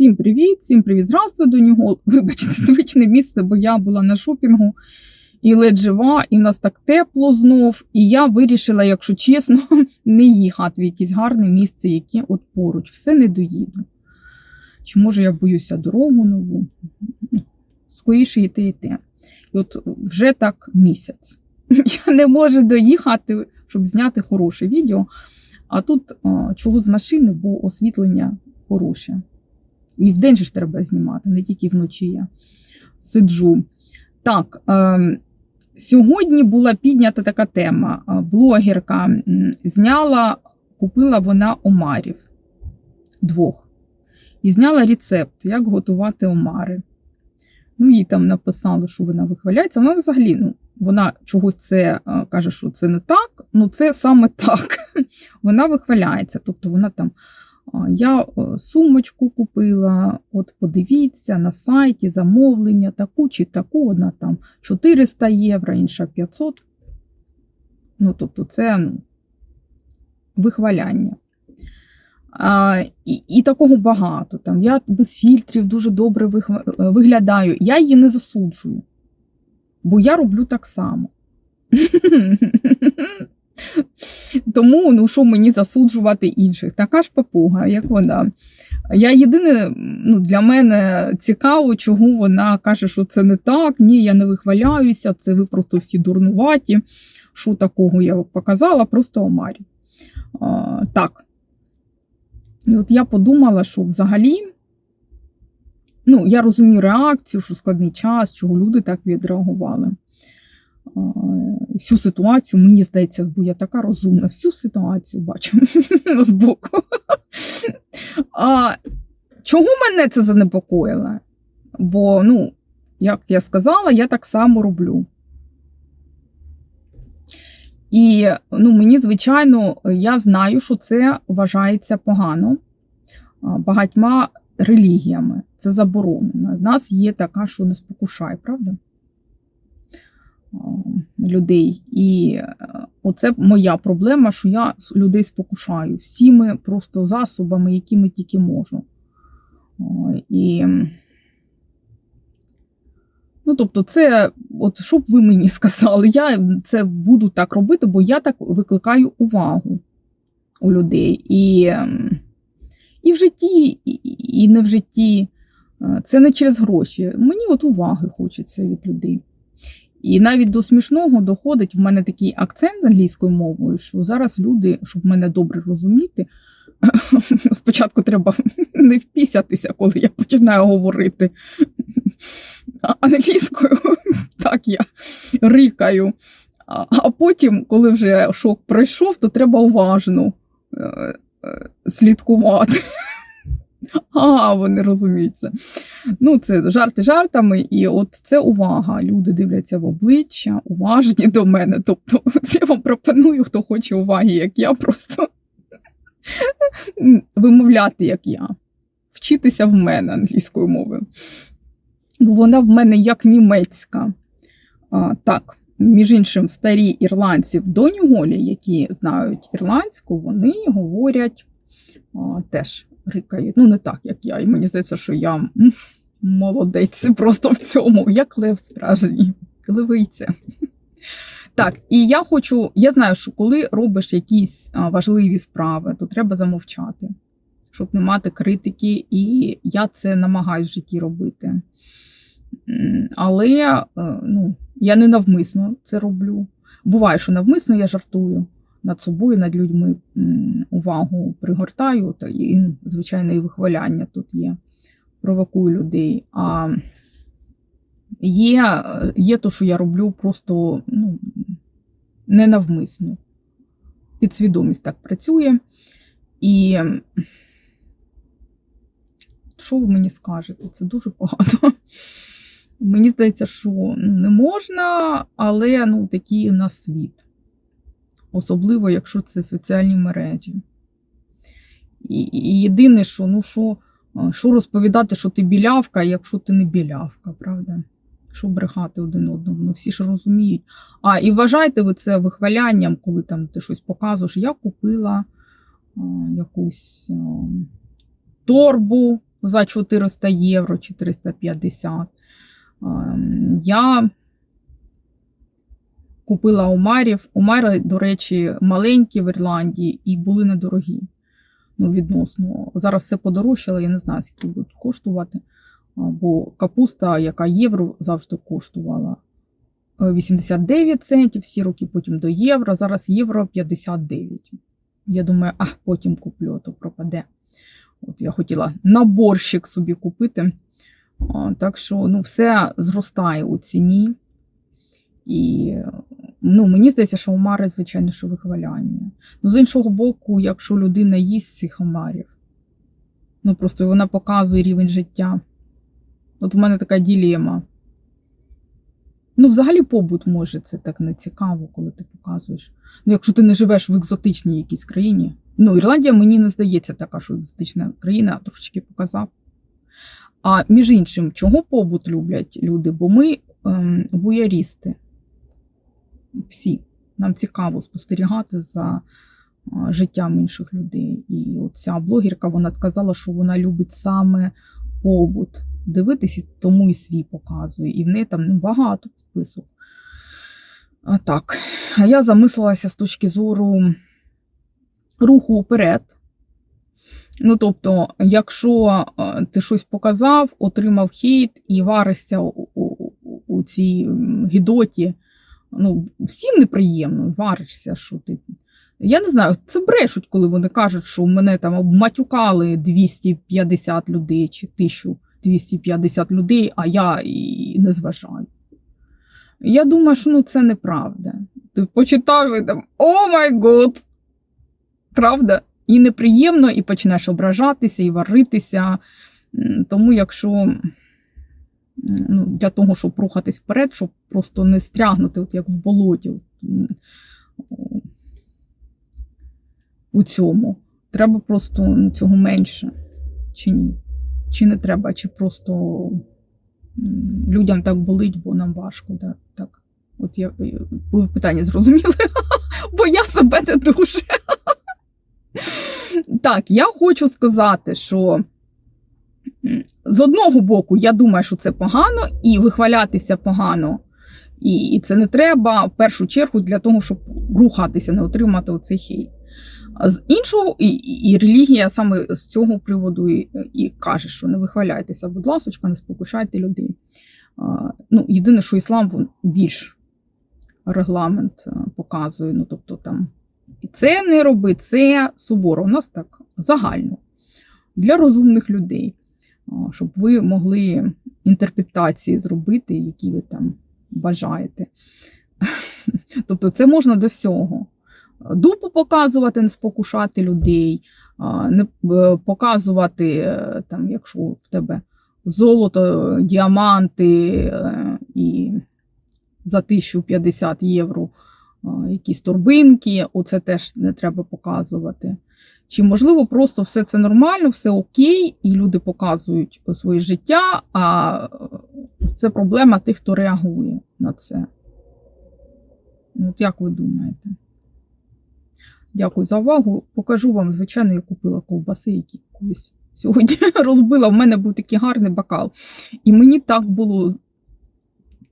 Всім привіт, всім привіт. Зразу до нього. Вибачте, звичне місце, бо я була на шопінгу і ледь жива, і в нас так тепло знов. І я вирішила, якщо чесно, не їхати в якесь гарне місце, яке от поруч. Все не доїду. Чи може я боюся дорогу нову? Скоріше йти і те. І от вже так місяць. Я не можу доїхати, щоб зняти хороше відео. А тут а, чого з машини, бо освітлення хороше. І вдень же ж треба знімати, не тільки вночі я сиджу. Так, е, сьогодні була піднята така тема. Е, Блогерка зняла, купила вона омарів двох. І зняла рецепт, як готувати омари. Ну, їй там написали, що вона вихваляється. Вона взагалі, ну, вона чогось це е, каже, що це не так. Ну, це саме так. Вона вихваляється. Тобто вона там. Я е, сумочку купила, от подивіться на сайті замовлення, таку чи таку, одна там 400 євро, інша 500. Ну, тобто, це ну, вихваляння. А, і, і такого багато. Там, Я без фільтрів дуже добре вихва- виглядаю. Я її не засуджую, бо я роблю так само. Тому, ну що мені засуджувати інших? Така ж папуга, як вона. Я єдине, ну, для мене цікаво, чого вона каже, що це не так. Ні, я не вихваляюся, це ви просто всі дурнуваті. Що такого я показала, просто Омарі. А, так. І от я подумала, що взагалі, ну, я розумію реакцію, що складний час, чого люди так відреагували. А, Всю ситуацію, мені здається, бо я така розумна, всю ситуацію бачу збоку. А, чого мене це занепокоїло? Бо, ну, як я сказала, я так само роблю. І ну, мені, звичайно, я знаю, що це вважається погано багатьма релігіями. Це заборонено. В нас є така, що не спокушай, правда? А, Людей. І е, оце моя проблема, що я людей спокушаю всіми просто засобами, якими тільки можу. І Ну, тобто, це, от що б ви мені сказали, я це буду так робити, бо я так викликаю увагу у людей. І, і в житті, і, і не в житті. Е, Це не через гроші. Мені от уваги хочеться від людей. І навіть до смішного доходить в мене такий акцент англійською мовою, що зараз люди, щоб мене добре розуміти, спочатку треба не впісятися, коли я починаю говорити англійською, так я рикаю. А потім, коли вже шок пройшов, то треба уважно е, е, слідкувати. А, вони розуміють це. Ну, це жарти жартами, і от це увага. Люди дивляться в обличчя, уважні до мене. Тобто, я вам пропоную, хто хоче уваги, як я, просто вимовляти, як я, вчитися в мене англійською мовою. Бо вона в мене як німецька. А, так, між іншим, старі ірландці в Доні Голі, які знають ірландську, вони говорять а, теж рикають. Ну, не так, як я. І мені здається, що я молодець просто в цьому, як лев справжній, левиця. Так, і я хочу, я знаю, що коли робиш якісь важливі справи, то треба замовчати, щоб не мати критики, і я це намагаюся в житті робити. Але е, ну, я не навмисно це роблю. Буває, що навмисно я жартую над собою, над людьми увагу пригортаю, та і, звичайно, і вихваляння тут є. Провокую людей. А є, є то, що я роблю просто ну, ненавмисно. Підсвідомість так працює. І що ви мені скажете? Це дуже погано. Мені здається, що ну, не можна, але ну, такий у нас світ. Особливо, якщо це соціальні мережі. І, єдине, що, ну, що, що розповідати, що ти білявка, якщо ти не білявка, правда? Що брехати один одному, ну всі ж розуміють. А, і вважаєте ви це вихвалянням, коли там ти щось показуєш. Я купила а, якусь а, торбу за 400 євро, 450. Ем, Я купила омарів. Омари, до речі, маленькі в Ірландії і були недорогі. Ну, відносно. Зараз все подорожчало, я не знаю, скільки будуть коштувати. Бо капуста, яка євро завжди коштувала е, 89 центів, всі роки потім до євро. Зараз євро 59. Я думаю, а потім куплю, а то пропаде. От я хотіла наборщик собі купити. Так що ну, все зростає у ціні. І ну, мені здається, що омари, звичайно, що вихваляння. Ну, з іншого боку, якщо людина їсть цих омарів, ну просто вона показує рівень життя. От в мене така ділема. Ну, взагалі, побут може це так не цікаво, коли ти показуєш. Ну, якщо ти не живеш в екзотичній якійсь країні. Ну, Ірландія мені не здається така, що екзотична країна, трошечки показав. А між іншим, чого побут люблять люди? Бо ми ем, буярісти. Всі. Нам цікаво спостерігати за життям інших людей. І от ця блогерка вона сказала, що вона любить саме побут. Дивитися, тому і свій показує. І в неї там ну, багато підписок. А так. А я замислилася з точки зору руху вперед. Ну, тобто, якщо е, ти щось показав, отримав хейт і варишся у, у, у цій гідоті, ну, всім неприємно, варишся, що ти. Я не знаю, це брешуть, коли вони кажуть, що мене там обматюкали 250 людей чи 1250 людей, а я і не зважаю. Я думаю, що ну, це неправда. Ти почитав і там О май год! Правда? І неприємно, і починаєш ображатися, і варитися. Тому, якщо ну, для того, щоб рухатись вперед, щоб просто не стрягнути, от як в болоті, у цьому, треба просто ну, цього менше. Чи ні? Чи не треба, чи просто людям так болить, бо нам важко. Да? Так. От я ви питання зрозуміли, бо я себе не дуже. Так, я хочу сказати, що з одного боку, я думаю, що це погано, і вихвалятися погано. І, і це не треба в першу чергу для того, щоб рухатися, не отримати оцей хейт. З іншого, і, і, релігія саме з цього приводу і, і каже, що не вихваляйтеся, будь ласка, не спокушайте людей. А, ну, єдине, що іслам більш регламент показує. Ну, тобто там це не роби, це суворо. У нас так загально для розумних людей, щоб ви могли інтерпретації зробити, які ви там бажаєте. Тобто, це можна до всього. Дупу показувати, не спокушати людей, не е, показувати, е, там, якщо в тебе золото, діаманти е, і за 1050 євро якісь торбинки, оце теж не треба показувати. Чи можливо просто все це нормально, все окей, і люди показують своє життя, а це проблема тих, хто реагує на це. От як ви думаєте? Дякую за увагу. Покажу вам, звичайно, я купила ковбаси, які колись сьогодні розбила. У мене був такий гарний бокал. І мені так було.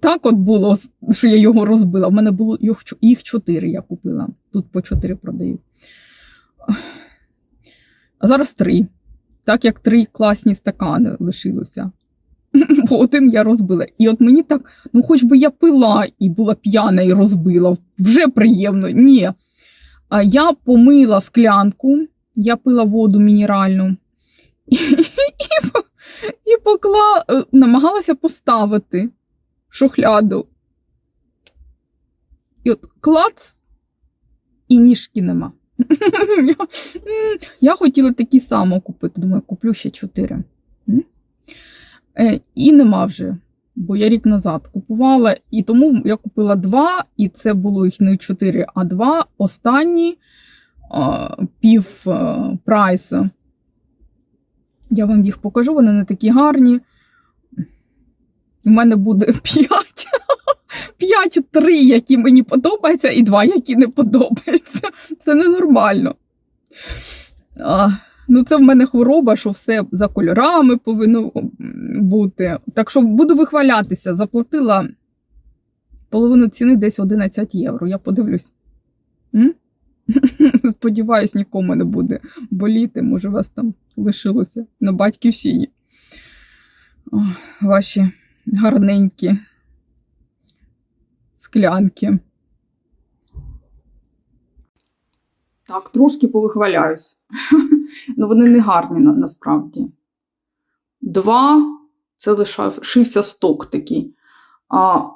Так от було, що я його розбила. У мене було їх чотири я купила. Тут по чотири продаю. А зараз три. Так як три класні стакани лишилося. Бо один я розбила. І от мені так, ну хоч би я пила і була п'яна і розбила. Вже приємно. Ні. А Я помила склянку, я пила воду мінеральну і, і, і покла, е, намагалася поставити шухляду. І от клац, і ніжки нема. Я, хотіла такі само купити. Думаю, куплю ще чотири. Е, І нема вже. Бо я рік назад купувала, і тому я купила два, і це було їх не чотири, а два. Останні а, пів а, прайсу. Я вам їх покажу, вони не такі гарні. У мене буде п'ять. П'ять, три, які мені подобаються, і два, які не подобаються. Це ненормально. А, Ну, це в мене хвороба, що все за кольорами повинно бути. Так що буду вихвалятися. Заплатила половину ціни десь 11 євро. Я подивлюсь. М? Сподіваюсь, нікому не буде боліти. Може, вас там лишилося на батьківщині. О, ваші гарненькі склянки. Так, трошки повихваляюсь. Ну, вони не гарні на, насправді. Два це лишився сток такий. А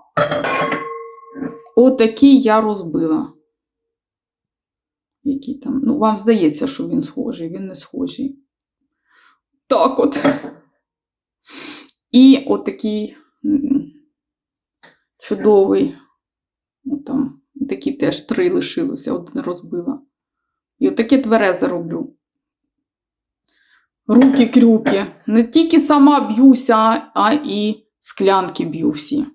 отакий я розбила. Який там. Ну, вам здається, що він схожий, він не схожий. Так от. І отакий чудовий. От там, такі теж три лишилося, один розбила. І отаке тверезе роблю. Руки-крюки. Не тільки сама б'юся, а і склянки б'ю всі.